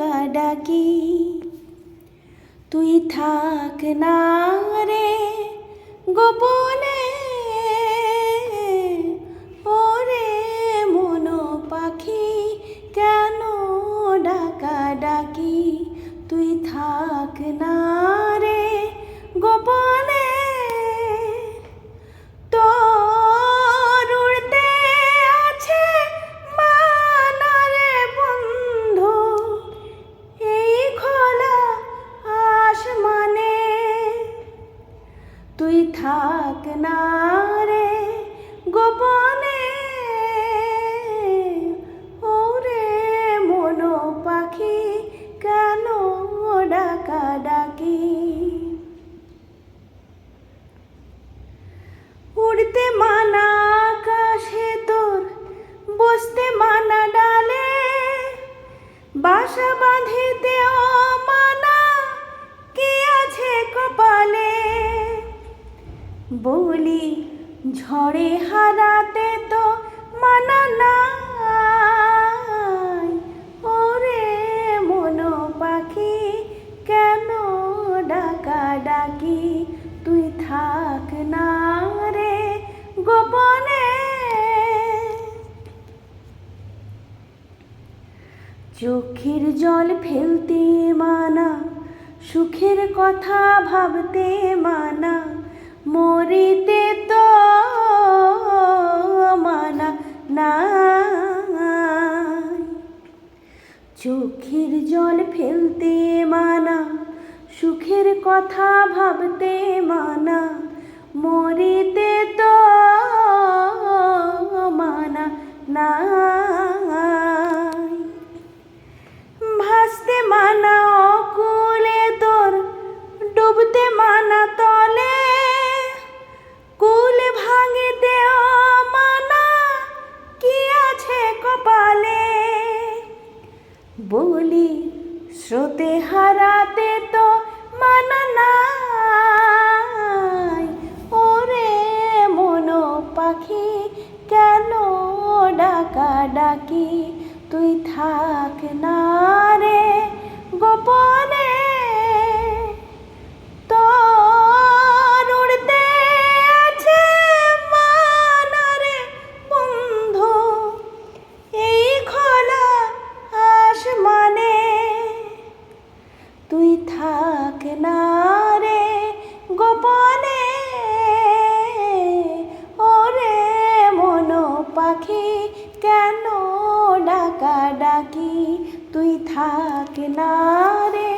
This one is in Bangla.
ডাকি তুই থাক না রে গোপনে, ওরে মন পাখি, কেন ডাকা ডাকি তুই থাক না রে গোপনে তুই থাক না রে গোপনে। ওরে মন পাখি, কেন ডাকা ডাকি? উড়তে মানা আকাশে তোর, বসতে মানা ডালে। বাসা বাঁধিতে বলি, ঝড়ে হারাতে তো মানা না ওরে মন পাখি, কেন ডাকা ডাকি তুই থাক না রে গোপনে। চোখের জল ফেলতে মানা, সুখের কথা ভাবতে মানা মরিতে তো মানা না চোখের জল ফেলতে মানা সুখের কথা ভাবতে মানা। স্রোতে হারাতে তো মানা নাই। ওরে মন পাখি, কেন ডাকা ডাকি? তুই থাক না রে, গোপনে থাক না রে গোপনে। ওরে মন পাখি কেন ডাকা ডাকি? তুই থাক না রে